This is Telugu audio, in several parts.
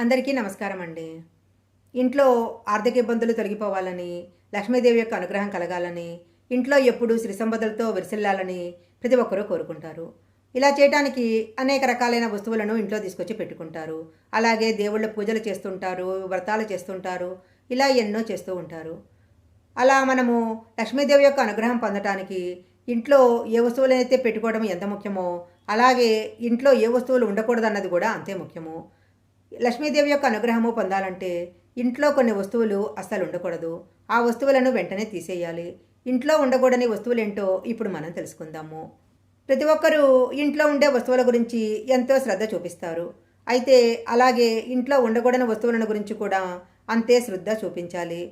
అందరికీ నమస్కారం అండి ఇంట్లో ఆర్థిక ఇబ్బందులు తొలగిపోవాలని లక్ష్మీదేవి యొక్క అనుగ్రహం కలగాలని ఇంట్లో ఎప్పుడూ శ్రీ సంపదలతో విరిసిల్లాలని ప్రతి ఒక్కరూ కోరుకుంటారు. ఇలా చేయడానికి అనేక రకాలైన వస్తువులను ఇంట్లో తీసుకొచ్చి పెట్టుకుంటారు. అలాగే దేవుళ్ళ పూజలు చేస్తుంటారు వ్రతాలు చేస్తుంటారు ఇలా ఎన్నో చేస్తూ ఉంటారు. అలా మనము లక్ష్మీదేవి యొక్క అనుగ్రహం పొందటానికి ఇంట్లో ఏ వస్తువులైతే పెట్టుకోవడం ఎంత ముఖ్యమో అలాగే ఇంట్లో ఏ వస్తువులు ఉండకూడదన్నది కూడా అంతే ముఖ్యము. లక్ష్మీదేవి యొక్క అనుగ్రహము పొందాలంటే ఇంట్లో కొన్ని వస్తువులు అస్సలు ఉండకూడదు. ఆ వస్తువులను వెంటనే తీసేయాలి. ఇంట్లో ఉండకూడని వస్తువులు ఏంటో ఇప్పుడు మనం తెలుసుకుందాము. ప్రతి ఒక్కరూ ఇంట్లో ఉండే వస్తువుల గురించి ఎంతో శ్రద్ధ చూపిస్తారు. అయితే అలాగే ఇంట్లో ఉండకూడని వస్తువులను గురించి కూడా అంతే శ్రద్ధ చూపించాలి.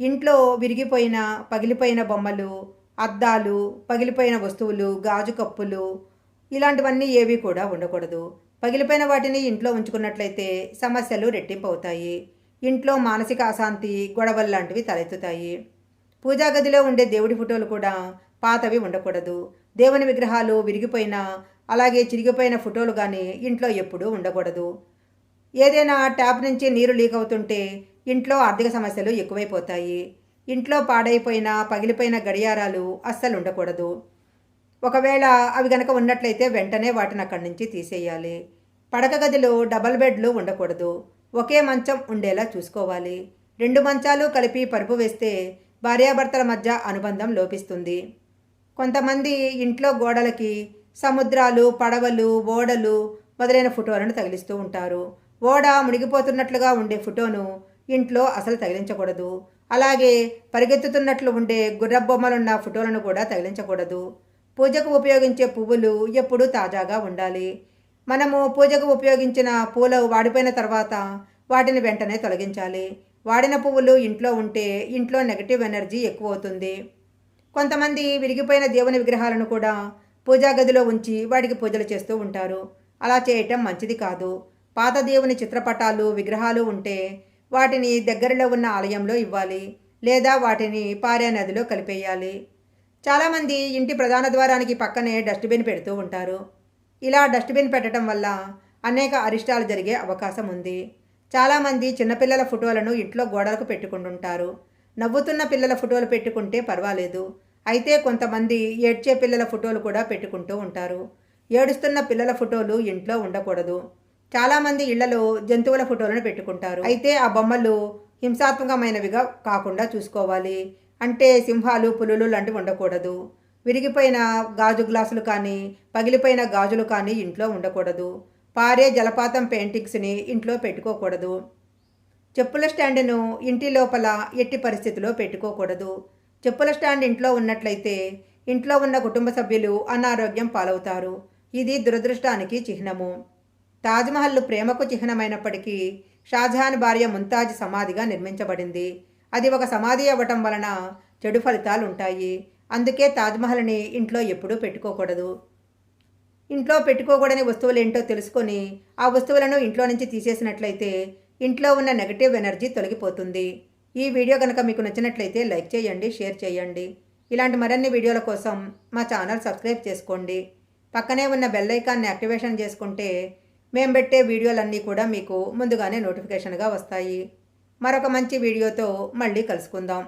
ఇంట్లో విరిగిపోయిన పగిలిపోయిన బొమ్మలు అద్దాలు పగిలిపోయిన వస్తువులు గాజు కప్పులు ఇలాంటివన్నీ ఏవి కూడా ఉండకూడదు. పగిలిపోయిన వాటిని ఇంట్లో ఉంచుకున్నట్లయితే సమస్యలు రెట్టింపు అవుతాయి ఇంట్లో మానసిక అశాంతి గొడవలు లాంటివి తలెత్తుతాయి. పూజా గదిలో ఉండే దేవుడి ఫోటోలు కూడా పాతవి ఉండకూడదు. దేవుని విగ్రహాలు విరిగిపోయిన అలాగే చిరిగిపోయిన ఫోటోలు కానీ ఇంట్లో ఎప్పుడూ ఉండకూడదు. ఏదైనా ట్యాప్ నుంచి నీరు లీక్ అవుతుంటే ఇంట్లో ఆర్థిక సమస్యలు ఎక్కువైపోతాయి. ఇంట్లో పాడైపోయిన పగిలిపోయిన గడియారాలు అస్సలు ఉండకూడదు. ఒకవేళ అవి గనక ఉన్నట్లయితే వెంటనే వాటిని అక్కడి నుంచి తీసేయాలి. పడక గదిలో డబల్ బెడ్లు ఉండకూడదు. ఒకే మంచం ఉండేలా చూసుకోవాలి. రెండు మంచాలు కలిపి పరుపు వేస్తే భార్యాభర్తల మధ్య అనుబంధం లోపిస్తుంది. కొంతమంది ఇంట్లో గోడలకి సముద్రాలు పడవలు ఓడలు మొదలైన ఫోటోలను తగిలిస్తూ ఉంటారు. ఓడ మునిగిపోతున్నట్లుగా ఉండే ఫోటోను ఇంట్లో అసలు తగిలించకూడదు. అలాగే పరిగెత్తుతున్నట్లు ఉండే గుర్రబొమ్మలున్న ఫోటోలను కూడా తగిలించకూడదు. పూజకు ఉపయోగించే పువ్వులు ఎప్పుడూ తాజాగా ఉండాలి. మనము పూజకు ఉపయోగించిన పూలు వాడిపోయిన తర్వాత వాటిని వెంటనే తొలగించాలి. వాడిన పువ్వులు ఇంట్లో ఉంటే ఇంట్లో నెగటివ్ ఎనర్జీ ఎక్కువ అవుతుంది కొంతమంది విరిగిపోయిన దేవుని విగ్రహాలను కూడా పూజా గదిలో ఉంచి వాటికి పూజలు చేస్తూ ఉంటారు. అలా చేయటం మంచిది కాదు. పాత దేవుని చిత్రపటాలు విగ్రహాలు ఉంటే వాటిని దగ్గరలో ఉన్న ఆలయంలో ఇవ్వాలి లేదా వాటిని పారే నదిలో కలిపేయాలి. చాలామంది ఇంటి ప్రధాన ద్వారానికి పక్కనే డస్ట్బిన్ పెడుతూ ఉంటారు. ఇలా డస్ట్బిన్ పెట్టడం వల్ల అనేక అరిష్టాలు జరిగే అవకాశం ఉంది. చాలామంది చిన్నపిల్లల ఫోటోలను ఇంట్లో గోడలకు పెట్టుకుంటుంటారు. నవ్వుతున్న పిల్లల ఫోటోలు పెట్టుకుంటే పర్వాలేదు. అయితే కొంతమంది ఏడ్చే పిల్లల ఫోటోలు కూడా పెట్టుకుంటూ ఉంటారు. ఏడుస్తున్న పిల్లల ఫోటోలు ఇంట్లో ఉండకూడదు. చాలామంది ఇళ్ళలో జంతువుల ఫోటోలను పెట్టుకుంటారు. అయితే ఆ బొమ్మలు హింసాత్మకమైనవిగా కాకుండా చూసుకోవాలి. అంటే సింహాలు పులులు లాంటివి ఉండకూడదు. విరిగిపోయిన గాజు గ్లాసులు కానీ పగిలిపోయిన గాజులు కానీ ఇంట్లో ఉండకూడదు. పారే జలపాతం పెయింటింగ్స్ని ఇంట్లో పెట్టుకోకూడదు. చెప్పుల స్టాండ్ను ఇంటి లోపల ఎట్టి పరిస్థితిలో పెట్టుకోకూడదు. చెప్పుల స్టాండ్ ఇంట్లో ఉన్నట్లయితే ఇంట్లో ఉన్న కుటుంబ సభ్యులు అనారోగ్యం పాలవుతారు. ఇది దురదృష్టానికి చిహ్నము. తాజ్మహల్ ప్రేమకు చిహ్నమైనప్పటికీ షాజహాన్ భార్య ముంతాజ్ సమాధిగా నిర్మించబడింది. అది ఒక సమాధి అవ్వటం వలన చెడు ఫలితాలు ఉంటాయి అందుకే తాజ్మహల్ని ఇంట్లో ఎప్పుడూ పెట్టుకోకూడదు. ఇంట్లో పెట్టుకోకూడని వస్తువులు ఏంటో తెలుసుకొని ఆ వస్తువులను ఇంట్లో నుంచి తీసేసినట్లయితే ఇంట్లో ఉన్న నెగటివ్ ఎనర్జీ తొలగిపోతుంది. ఈ వీడియో కనుక మీకు నచ్చినట్లయితే లైక్ చేయండి షేర్ చేయండి. ఇలాంటి మరిన్ని వీడియోల కోసం మా ఛానల్ సబ్స్క్రైబ్ చేసుకోండి. పక్కనే ఉన్న బెల్ ఐకాన్ని యాక్టివేషన్ చేసుకుంటే మేము పెట్టే వీడియోలన్నీ కూడా మీకు ముందుగానే నోటిఫికేషన్గా వస్తాయి. మరొక మంచి వీడియోతో మళ్ళీ కలుసుకుందాం.